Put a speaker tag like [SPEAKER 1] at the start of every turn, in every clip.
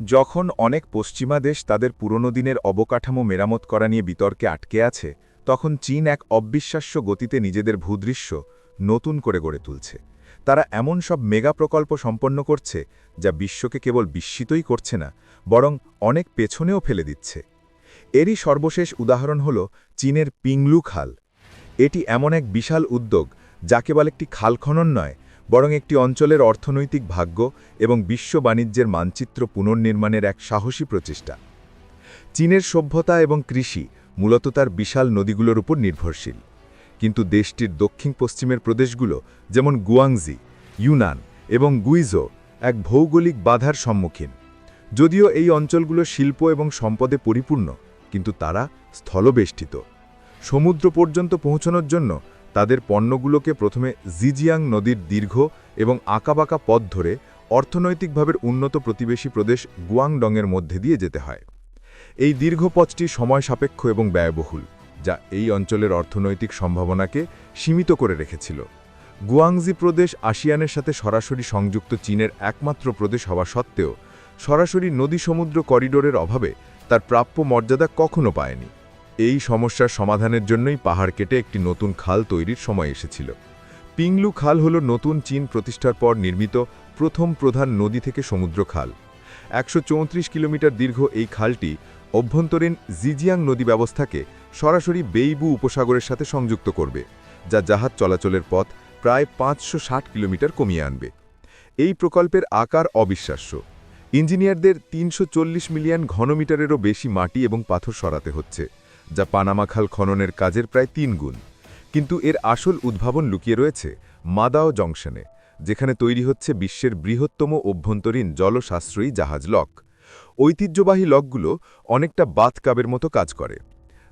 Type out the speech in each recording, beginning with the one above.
[SPEAKER 1] যখন অনেক পশ্চিমা দেশ তাদের পুরনো দিনের অবকাঠামো মেরামত করা নিয়ে বিতর্কে আটকে আছে, তখন চীন এক অবিশ্বাস্য গতিতে নিজেদের ভূদৃশ্য নতুন করে গড়ে তুলছে। তারা এমন সব মেগা প্রকল্প সম্পন্ন করছে, যা বিশ্বকে কেবল বিস্মিতই করছে না, বরং অনেক পেছনেও ফেলে দিচ্ছে। এরই সর্বশেষ উদাহরণ হল চীনের পিংলু খাল। এটি এমন এক বিশাল উদ্যোগ, যা কেবল একটি খাল খনন নয় বরং একটি অঞ্চলের অর্থনৈতিক ভাগ্য এবং বিশ্ব বাণিজ্যের মানচিত্র পুনর্নির্মাণের এক সাহসী প্রচেষ্টা। চীনের সভ্যতা এবং কৃষি মূলত তার বিশাল নদীগুলোর উপর নির্ভরশীল। কিন্তু দেশটির দক্ষিণ পশ্চিমের প্রদেশগুলো যেমন গুয়াংজি, ইউনান এবং গুইজো এক ভৌগোলিক বাধার সম্মুখীন। যদিও এই অঞ্চলগুলো শিল্প এবং সম্পদে পরিপূর্ণ, কিন্তু তারা স্থলবেষ্টিত। সমুদ্র পর্যন্ত পৌঁছানোর জন্য তাদের পণ্যগুলোকে প্রথমে জিজিয়াং নদীর দীর্ঘ এবং আঁকাবাঁকা পথ ধরে অর্থনৈতিকভাবে উন্নত প্রতিবেশী প্রদেশ গুয়াংডংয়ের মধ্যে দিয়ে যেতে হয়। এই দীর্ঘ পথটি সময় সাপেক্ষ এবং ব্যয়বহুল, যা এই অঞ্চলের অর্থনৈতিক সম্ভাবনাকে সীমিত করে রেখেছিল। গুয়াংজি প্রদেশ আসিয়ানের সাথে সরাসরি সংযুক্ত চীনের একমাত্র প্রদেশ হওয়া সত্ত্বেও সরাসরি নদী সমুদ্র করিডোরের অভাবে তার প্রাপ্য মর্যাদা কখনো পায়নি। এই সমস্যার সমাধানের জন্যই পাহাড় কেটে একটি নতুন খাল তৈরির সময় এসেছিল। পিংলু খাল হল নতুন চীন প্রতিষ্ঠার পর নির্মিত প্রথম প্রধান নদী থেকে সমুদ্র খাল। একশো চৌত্রিশ কিলোমিটার দীর্ঘ এই খালটি অভ্যন্তরীণ জিজিয়াং নদী ব্যবস্থাকে সরাসরি বেইবু উপসাগরের সাথে সংযুক্ত করবে, যা জাহাজ চলাচলের পথ প্রায় পাঁচশো ষাট কিলোমিটার কমিয়ে আনবে। এই প্রকল্পের আকার অবিশ্বাস্য। ইঞ্জিনিয়ারদের তিনশো চল্লিশ মিলিয়ন ঘনমিটারেরও বেশি মাটি এবং পাথর সরাতে হচ্ছে। যা পানামাখাল খননের কাজের প্রায় তিন গুণ। কিন্তু এর আসল উদ্ভাবন লুকিয়ে রয়েছে মাদাও জংশনে, যেখানে তৈরি হচ্ছে বিশ্বের বৃহত্তম অভ্যন্তরীণ জলসাশ্রয়ী জাহাজ লক। ঐতিহ্যবাহী লকগুলো অনেকটা বাতকাবের মতো কাজ করে।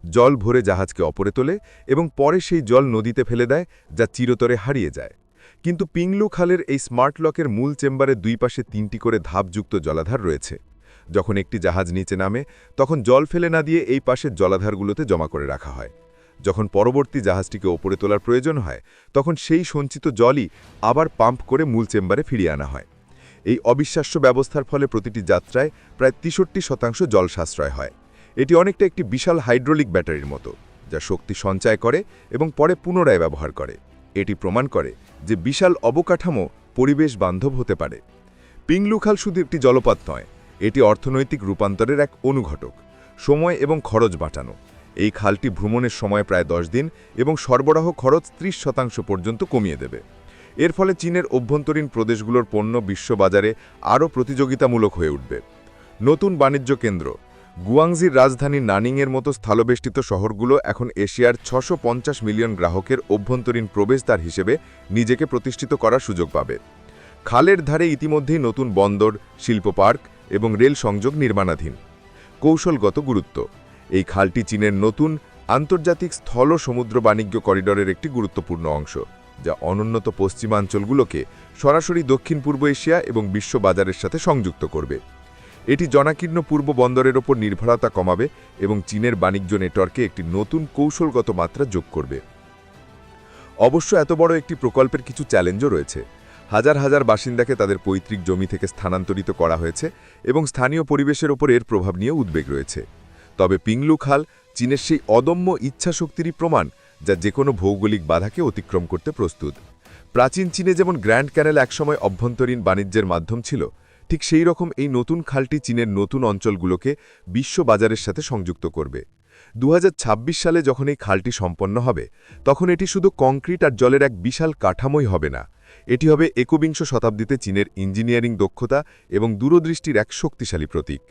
[SPEAKER 1] জল ভরে জাহাজকে অপরে তোলে এবং পরে সেই জল নদীতে ফেলে দেয়, যা চিরতরে হারিয়ে যায়। কিন্তু পিংলু খালের এই স্মার্ট লকের মূল চেম্বারের দুই পাশে তিনটি করে ধাপযুক্ত জলাধার রয়েছে। যখন একটি জাহাজ নিচে নামে, তখন জল ফেলে না দিয়ে এই পাশের জলাধারগুলোতে জমা করে রাখা হয়। যখন পরবর্তী জাহাজটিকে ওপরে তোলার প্রয়োজন হয়, তখন সেই সঞ্চিত জলই আবার পাম্প করে মূল চেম্বারে ফিরিয়ে আনা হয়। এই অবিশ্বাস্য ব্যবস্থার ফলে প্রতিটি যাত্রায় প্রায় তেষট্টি শতাংশ জল সাশ্রয় হয়। এটি অনেকটা একটি বিশাল হাইড্রোলিক ব্যাটারির মতো, যা শক্তি সঞ্চয় করে এবং পরে পুনরায় ব্যবহার করে। এটি প্রমাণ করে যে বিশাল অবকাঠামো পরিবেশ বান্ধব হতে পারে। পিংলুখাল শুধু একটি জলপাত নয় এটি অর্থনৈতিক রূপান্তরের এক অনুঘটক, সময় এবং খরচ বাঁচানো। এই খালটি ভ্রমণের সময় প্রায় দশ দিন এবং সরবরাহ খরচ ত্রিশ শতাংশ পর্যন্ত কমিয়ে দেবে। এর ফলে চীনের অভ্যন্তরীণ প্রদেশগুলোর পণ্য বিশ্ববাজারে আরও প্রতিযোগিতামূলক হয়ে উঠবে। নতুন বাণিজ্য কেন্দ্র, গুয়াংজির রাজধানী নানিংয়ের মতো স্থলবেষ্টিত শহরগুলো এখন এশিয়ার ছশো মিলিয়ন গ্রাহকের অভ্যন্তরীণ প্রবেশদ্বার হিসেবে নিজেকে প্রতিষ্ঠিত করার সুযোগ পাবে। খালের ধারে ইতিমধ্যেই নতুন বন্দর, শিল্প পার্ক এবং রেল সংযোগ নির্মাণাধীন। কৌশলগত গুরুত্ব। এই খালটি চীনের নতুন, আন্তর্জাতিক স্থল সমুদ্র বাণিজ্য করিডরের একটি গুরুত্বপূর্ণ অংশ, যা অনুন্নত পশ্চিমাঞ্চলগুলোকে সরাসরি দক্ষিণ পূর্ব এশিয়া এবং বিশ্ব বাজারের সাথে সংযুক্ত করবে। এটি জনাকীর্ণ পূর্ব বন্দরের ওপর নির্ভরতা কমাবে এবং চীনের বাণিজ্য নেটওয়ার্কে একটি নতুন কৌশলগত মাত্রা যোগ করবে। অবশ্য এত বড় একটি প্রকল্পের কিছু চ্যালেঞ্জও রয়েছে। হাজার হাজার বাসিন্দাকে তাদের পৈতৃক জমি থেকে স্থানান্তরিত করা হয়েছে এবং স্থানীয় পরিবেশের ওপর এর প্রভাব নিয়ে উদ্বেগ রয়েছে। তবে পিংলু খাল চীনের সেই অদম্য ইচ্ছাশক্তিরই প্রমাণ যা যে কোনো ভৌগোলিক বাধাকে অতিক্রম করতে প্রস্তুত। প্রাচীন চীনে যেমন গ্র্যান্ড ক্যানেল একসময় অভ্যন্তরীণ বাণিজ্যের মাধ্যম ছিল, ঠিক সেই রকম এই নতুন খালটি চীনের নতুন অঞ্চলগুলোকে বিশ্ব বাজারের সাথে সংযুক্ত করবে। দু হাজার ছাব্বিশ সালে যখন এই খালটি সম্পন্ন হবে, তখন এটি শুধু কংক্রিট আর জলের এক বিশাল কাঠামোই হবে না। এটি হবে একবিংশ শতাব্দীতে চীনের ইঞ্জিনিয়ারিং দক্ষতা এবং দূরদৃষ্টির এক শক্তিশালী প্রতীক।